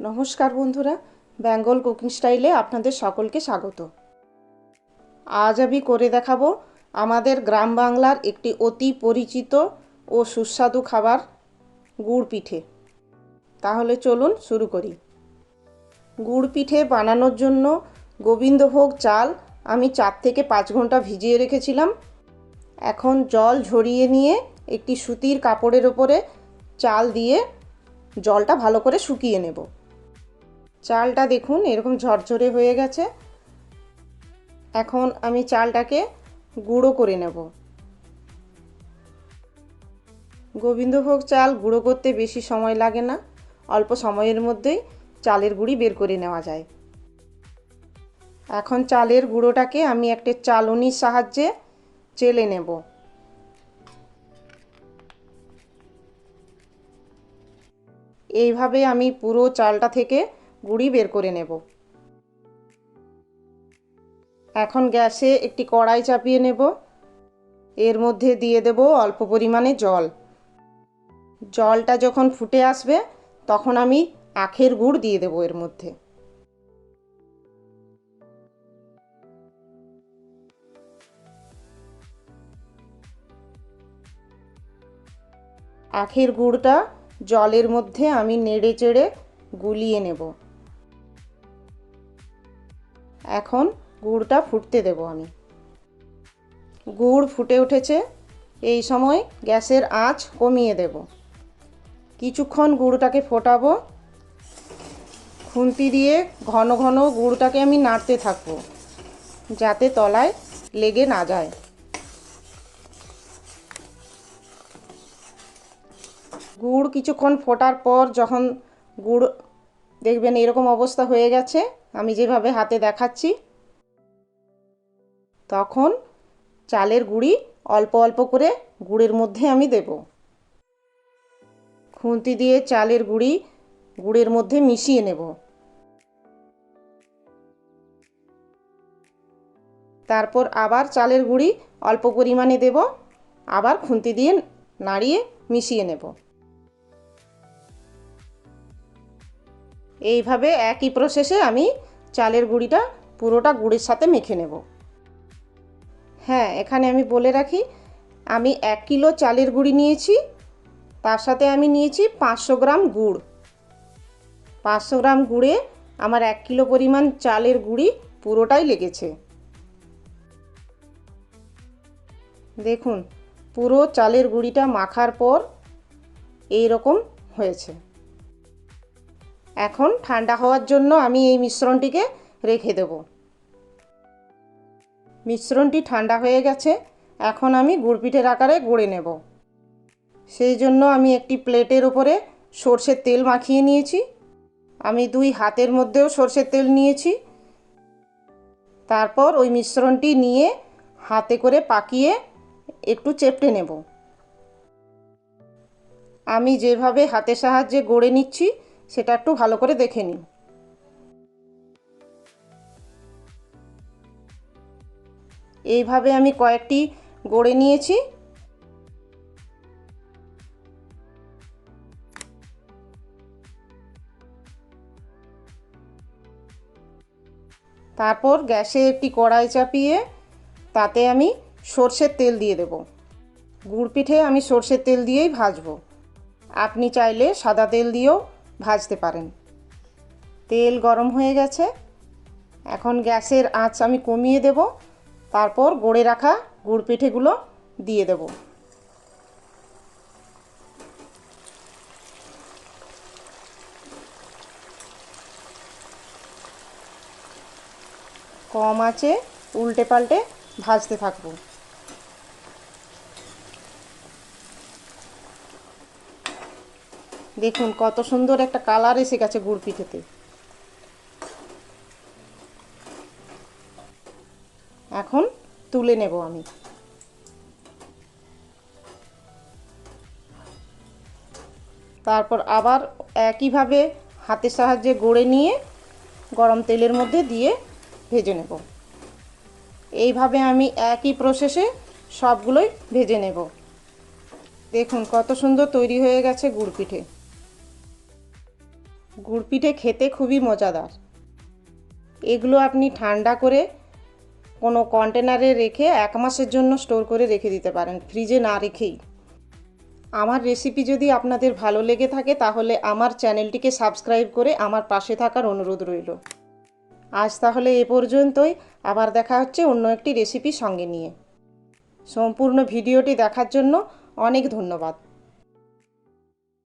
নমস্কার বন্ধুরা, বেঙ্গল কুকিং স্টাইলে আপনাদের সকলকে স্বাগত। আজ আমি করে দেখাবো আমাদের গ্রাম বাংলার একটি অতি পরিচিত ও সুস্বাদু খাবার, গুড় পিঠে। তাহলে চলুন শুরু করি। গুড় পিঠে বানানোর জন্য গোবিন্দভোগ চাল আমি চার থেকে পাঁচ ঘণ্টা ভিজিয়ে রেখেছিলাম। এখন জল ঝরিয়ে নিয়ে একটি সুতির কাপড়ের ওপরে চাল দিয়ে জলটা ভালো করে শুকিয়ে নেব। চালটা দেখুন, এরকম ঝরঝরে হয়ে গেছে। এখন আমি চালটাকে গুঁড়ো করে নেব। গোবিন্দভোগ চাল গুঁড়ো করতে বেশি সময় লাগে না, অল্প সময়ের মধ্যেই চালের গুঁড়ি বের করে নেওয়া যায়। এখন চালের গুঁড়োটাকে আমি একটা চালনির সাহায্যে চেলে নেব। এইভাবে আমি পুরো চালটা থেকে গুঁড়ি বের করে নেব। এখন গ্যাসে একটি কড়াই চাপিয়ে নেব। এর মধ্যে দিয়ে দেব অল্প পরিমাণে জল। জলটা যখন ফুটে আসবে, তখন আমি আখের গুড় দিয়ে দেবো এর মধ্যে। আখের গুড়টা জলের মধ্যে আমি নেড়ে চেড়ে গুলিয়ে নেব। এখন গুড়টা ফুটতে দেব আমি। গুড় ফুটে উঠেছে, এই সময় গ্যাসের আঁচ কমিয়ে দেব। কিছুক্ষণ গুড়টাকে ফোটাবো। খুন্তি দিয়ে ঘন ঘন গুড়টাকে আমি নাড়তে থাকব, যাতে তলায় লেগে না যায়। গুড় কিছুক্ষণ ফোটার পর যখন গুড় দেখবেন এরকম অবস্থা হয়ে গেছে, আমি যেভাবে হাতে দেখাচ্ছি। তখন চালের গুঁড়ি অল্প অল্প করে গুড়ের মধ্যে আমি দেব। খুন্তি দিয়ে চালের গুঁড়ি গুড়ের মধ্যে মিশিয়ে নেব। তারপর আবার চালের গুঁড়ি অল্প পরিমাণে দেব, আবার খুন্তি দিয়ে নাড়িয়ে মিশিয়ে নেব। এইভাবে একই প্রসেসে আমি চালের গুঁড়িটা পুরোটা গুড়ের সাথে মেখে নেব। হ্যাঁ এখানে আমি বলে রাখি, আমি এক কিলো চালের গুঁড়ি নিয়েছি, তার সাথে আমি নিয়েছি পাঁচশো গ্রাম গুড়। পাঁচশো গ্রাম গুড়ে আমার এক কিলো পরিমাণ চালের গুঁড়ি পুরোটাই লেগেছে। দেখুন, পুরো চালের গুঁড়িটা মাখার পর এই রকম হয়েছে। এখন ঠান্ডা হওয়ার জন্য আমি এই মিশ্রণটিকে রেখে দেব। মিশ্রণটি ঠান্ডা হয়ে গেছে, এখন আমি গুড়পিঠের আকারে গড়ে নেব। সেই জন্য আমি একটি প্লেটের ওপরে সর্ষের তেল মাখিয়ে নিয়েছি। আমি দুই হাতের মধ্যেও সর্ষের তেল নিয়েছি। তারপর ওই মিশ্রণটি নিয়ে হাতে করে পাকিয়ে একটু চেপটে নেব। আমি যেভাবে হাতের সাহায্যে গড়ে নিচ্ছি সেটা একটু ভালো করে দেখে নিন। এইভাবে আমি কয়েকটি গড়ে নিয়েছি। তারপর গ্যাসে একটি কড়াই চাপিয়ে তাতে আমি সর্ষের তেল দিয়ে দেব। গুড় পিঠে আমি সর্ষের তেল দিয়েই ভাজবো। আপনি চাইলে সাদা তেল দিয়েও ভাজতে পারেন। তেল গরম হয়ে গেছে। এখন গ্যাসের আঁচ আমি কমিয়ে দেব। তারপর গড়ে রাখা গুড় পিঠেগুলো দিয়ে দেব। কম আছে উল্টে পাল্টে ভাজতে থাকব। দেখুন, কত সুন্দর একটা কালার এসে গেছে গুড় পিঠেতে এখন তুলে নেব আমি। তারপর আবার একইভাবে হাতের সাহায্যে গড়ে নিয়ে গরম তেলের মধ্যে দিয়ে ভেজে নেব। এইভাবে আমি একই প্রসেসে সবগুলোই ভেজে নেব। দেখুন, কত সুন্দর তৈরি হয়ে গেছে গুড় পিঠে গুড় পিঠে খেতে খুবই মজাদার। এগুলো আপনি ঠান্ডা করে কোনো কন্টেনারে রেখে এক মাসের জন্য স্টোর করে রেখে দিতে পারেন ফ্রিজে না রেখেই। আমার রেসিপি যদি আপনাদের ভালো লেগে থাকে, তাহলে আমার চ্যানেলটিকে সাবস্ক্রাইব করে আমার পাশে থাকার অনুরোধ রইল। আজ তাহলে এ পর্যন্তই, আবার দেখা হচ্ছে অন্য একটি রেসিপি সঙ্গে নিয়ে। সম্পূর্ণ ভিডিওটি দেখার জন্য অনেক ধন্যবাদ।